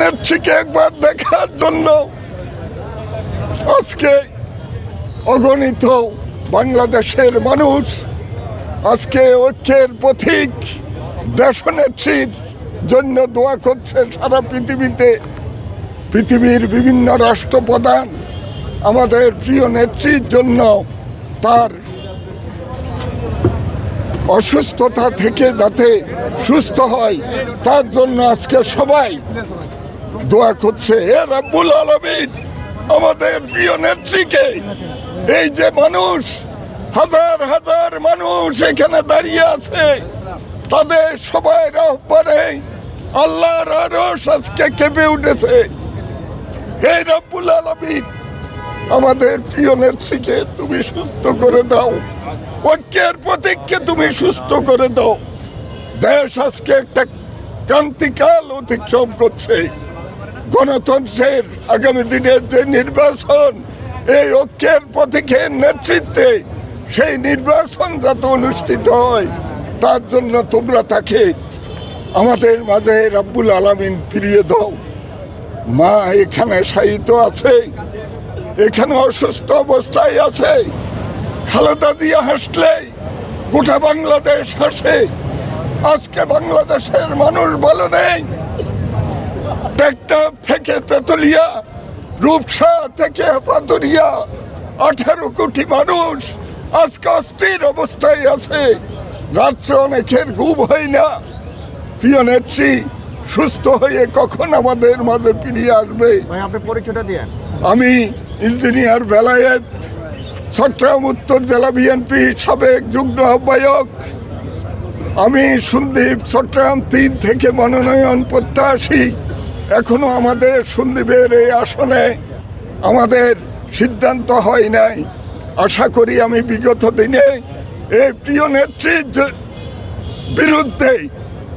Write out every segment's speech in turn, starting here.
নেত্রীকে একবার দেখার জন্য আজকে অগণিত বাংলাদেশের মানুষ আজকে ঐক্যের পথিক দেশনেত্রীর জন্য দোয়া করছে সারা পৃথিবীতে। পৃথিবীর বিভিন্ন রাষ্ট্রপ্রধান আমাদের প্রিয় নেত্রীর জন্য তার অসুস্থতা থেকে যাতে সুস্থ হয়, তার জন্য আজকে সবাই দোয়া করছে, এ রাব্বুল আলমিন, আমাদের প্রিয় নেত্রীকে, এই যে মানুষ, হাজার হাজার মানুষ এখানে দাঁড়িয়ে আছে, তাদের সবাই আহ্বানে আল্লাহর আরশ আজকে কেঁপে উঠেছে। হে রাব্বুল আলমিন, আমাদের প্রিয় নেত্রীকে তুমি সুস্থ করে দাও, ঐক্যের প্রতীককে তুমি সুস্থ করে দাও। দেশ আজকে একটা ক্রান্তিকাল অতিক্রম করছে। গণতন্ত্রের আগামী দিনের যে নির্বাচন, এই ঐক্যের প্রতীকের নেতৃত্বে সেই নির্বাচন যাতে অনুষ্ঠিত হয়, তার জন্য তোমরা তাকে আমাদের মাঝে রাব্বুল আলামিন ফিরিয়ে দাও। মা এখানে সাহিত্য আছে, এখানে অসুস্থ অবস্থায় আছে। খালেদা জিয়া হাসলে, গোটা বাংলাদেশ হাসে। আজকে বাংলাদেশের মানুষ ভালো নেই টেকনাফ থেকে তেতুলিয়া রূপসা থেকে পাতুরিয়া আঠারো কোটি মানুষ আজকে অস্থির অবস্থায় আছে। রাত্রে অনেকের ঘুম হয় না। প্রিয় নেত্রী সুস্থ হয়ে কখন আমাদের মাঝে ফিরিয়ে আসবে? আমি ইঞ্জিনিয়ার বেলায়েত চট্টগ্রাম উত্তর জেলা বিএনপি সাবেক যুগ্ম আহ্বায়ক। আমি সন্দীপ চট্টগ্রাম তিন থেকে মনোনয়ন প্রত্যাশী। এখনও আমাদের সন্দীপের এই আসনে আমাদের সিদ্ধান্ত হয় নাই। আশা করি আমি বিগত দিনে এই প্রিয় নেত্রীর বিরুদ্ধে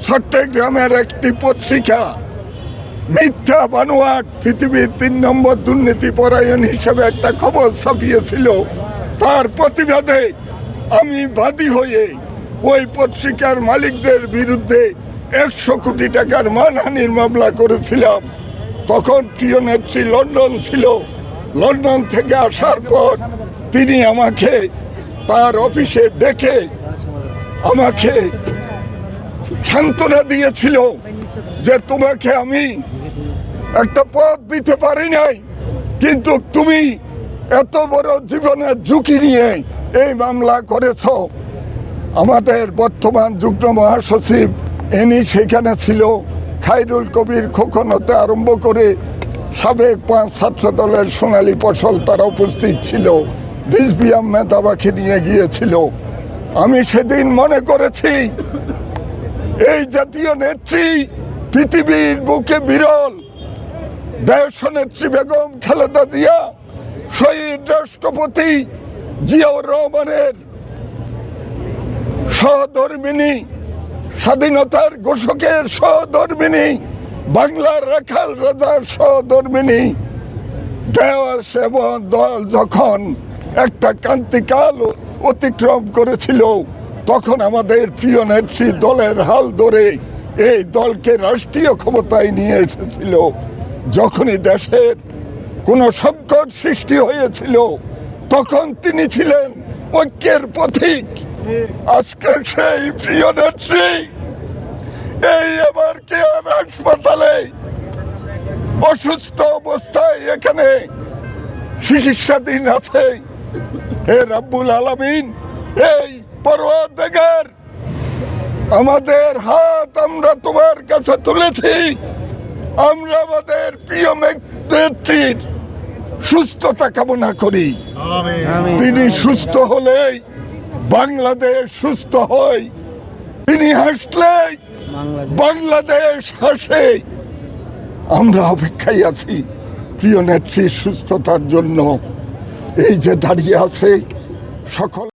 চট্টগ্রামের একটি পত্রিকা, মিথ্যা বানোয়াট পৃথিবীর তিন নম্বর দুর্নীতি পরায়ণ হিসেবে একটা খবর ছাপিয়েছিল, তার প্রতিবাদে আমি বাদী হয়ে ওই পত্রিকার মালিকদের বিরুদ্ধে একশো কোটি টাকার মানহানির মামলা করেছিলাম। তখন প্রিয় নেত্রী লন্ডন ছিল। লন্ডন থেকে আসার পর তিনি আমাকে তার অফিসে ডেকে আমাকে সান্ত্বনা দিয়েছিল যে তোমাকে আমি একটা পথ দিতে পারি নাই, কিন্তু তুমি এত বড় জীবনের ঝুঁকি নিয়ে এই মামলা করেছ। আমাদের বর্তমান যুগ্ম মহাসচিব এনি সেখানে ছিল। খাইরুল কবির খোকন হতে আরম্ভ করে সাবেক পাঁচ ছাত্র দলের সোনালী ফসল তারা উপস্থিত ছিল। রিজবি আমাকে নিয়ে গিয়েছিল। আমি সেদিন মনে করেছি, এই জাতীয় নেত্রী পৃথিবীর বুকে বিরল। দেশ নেত্রী বেগম খালেদা জিয়া, শহীদ রাষ্ট্রপতি জিয়াউর রহমানের সহধর্মিনী স্বাধীনতার ঘোষকের সহধর্মিনী, বাংলার রাখাল রাজার সহধর্মিনী। দেওয়া এবং দল যখন একটা ক্রান্তিকাল অতিক্রম করেছিল, তখন আমাদের প্রিয় নেত্রী দলের হাল ধরে এই দলকে রাষ্ট্রীয় ক্ষমতায় নিয়ে এসেছিল। যখনই দেশের কোনো সংকট সৃষ্টি হয়েছিল, তখন তিনি ছিলেন ঐক্যের পথিক আজকে সেই প্রিয় নেত্রী এই এবার কেয়ার হাসপাতালে? অসুস্থ অবস্থায় এখানে চিকিৎসাধীন আছে। হে রাব্বুল আলামিন এই পরওয়ারদিগার আমাদের হাত আমরা তোমার কাছে তুলেছি। আমরা আমাদের প্রিয় নেত্রীর সুস্থতা কামনা করি। তিনি সুস্থ হলেই বাংলাদেশ সুস্থ হয় তিনি হাসলে বাংলাদেশ। হাসে। আমরা অপেক্ষায় আছি প্রিয় নেত্রীর সুস্থতার জন্য। এই যে দাঁড়িয়ে আছে সকল